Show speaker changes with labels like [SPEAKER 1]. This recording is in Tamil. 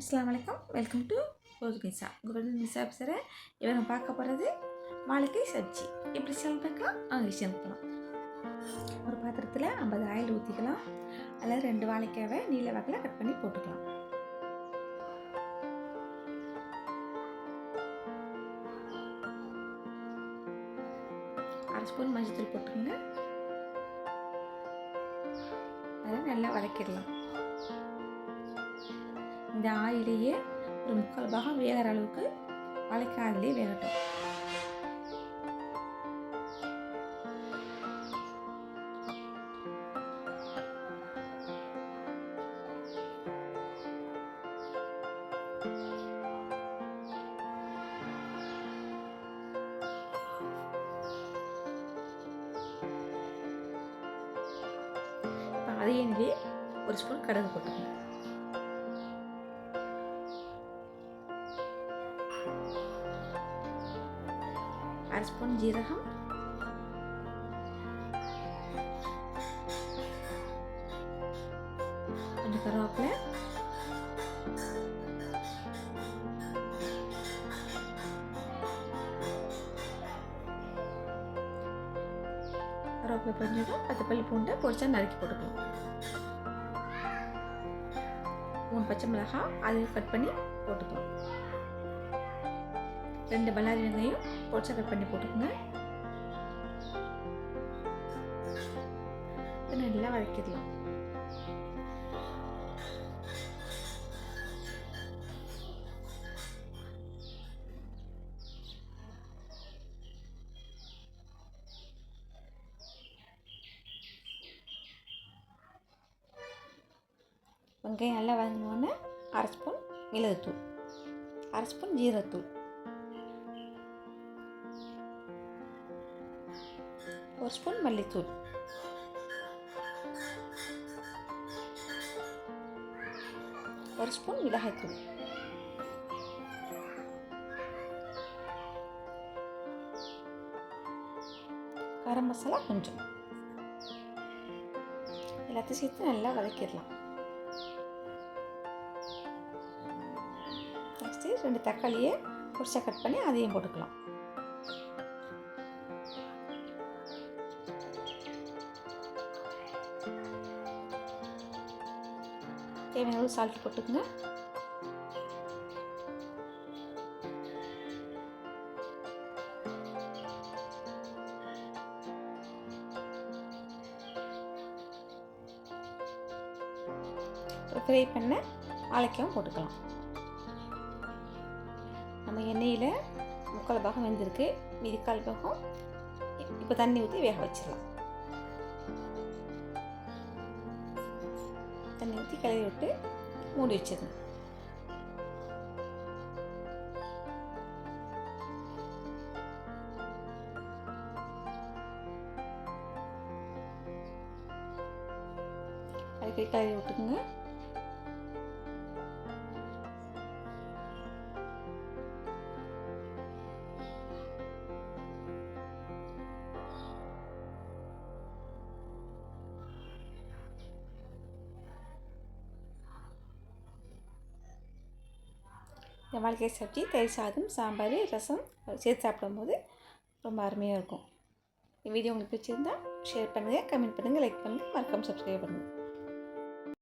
[SPEAKER 1] அஸ்லாம் வலைக்கம் வெல்கம் டு கோது நிசா கோது நிசா பேசுகிறேன் இவங்க பார்க்க போகிறது வாழைக்காய் சப்ஜி எப்படி செய்யலாம் அவங்க செலுத்தலாம் ஒரு பாத்திரத்தில் ஐம்பது ஆயில் ஊற்றிக்கலாம் அதில் ரெண்டு வாழைக்காவை நீல வாக்கில் கட் பண்ணி போட்டுக்கலாம். அரை ஸ்பூன் மஞ்சள் போட்டுக்கோங்க. அதை நல்லா வதக்கிடலாம். இந்த ஆயிலேயே ஒரு முக்கால் பாகம் வேகிற அளவுக்கு வாழைக்காய் வேகட்டும். அதையே ஒரு ஸ்பூன் கடுகு போட்டுக்கணும் அரை ஸ்பூன் ஜீரகம். கொஞ்சம் கருவேப்பிலை. கருவேப்பிலை பொரிஞ்சதும் பத்து பள்ளி பூண்டை பொரிச்சா நறுக்கி போட்டுக்கலாம். மூணு பச்சை மிளகாய் அதையும் கட் பண்ணி போட்டுக்கலாம். ரெண்டு பல்லாரி வெங்காயம் பொடிச்சா கட் பண்ணி போட்டுக்கோங்க. நல்லா வதக்கிடலாம். வெங்காயம் நல்லா வதங்கினோடனே அரை ஸ்பூன் மிளகுத்தூள். அரை ஸ்பூன் ஜீரகத்தூள். ஒரு ஸ்பூன் மல்லித்தூள். ஒரு ஸ்பூன் மிளகாய்த்தூள். கரம் மசாலா கொஞ்சம். எல்லாத்தையும் சேர்த்து நல்லா வதக்கிடலாம். நெக்ஸ்ட்டு ரெண்டு தக்காளியை பொரிச்சா கட் பண்ணி அதையும் போட்டுக்கலாம். தேவையான அளவு சால்ட் போட்டுக்கோங்க. ஃப்ரை பண்ண வாழைக்காயும் போட்டுக்கலாம். நம்ம எண்ணெயில் முக்கால் பாகம் வெந்திருக்கு. மீதி கால் பாகம் இப்போ தண்ணி ஊற்றி வேக வச்சிடலாம். தண்ணி ஊற்றி கிளறி விட்டு மூடி வச்சிடணும். அடிக்கடி கிளறி விட்டுக்குங்க. இந்த வாழ்க்கை சப்ஜி தயிர் சாதம் சாம்பார் ரசம் சேர்த்து சாப்பிடும்போது ரொம்ப அருமையாக இருக்கும். இந்த வீடியோ உங்களுக்கு பிடிச்சிருந்தா ஷேர் பண்ணுங்கள் கமெண்ட் பண்ணுங்கள் லைக் பண்ணுங்கள் மறக்காமல் சப்ஸ்கிரைப் பண்ணுங்கள்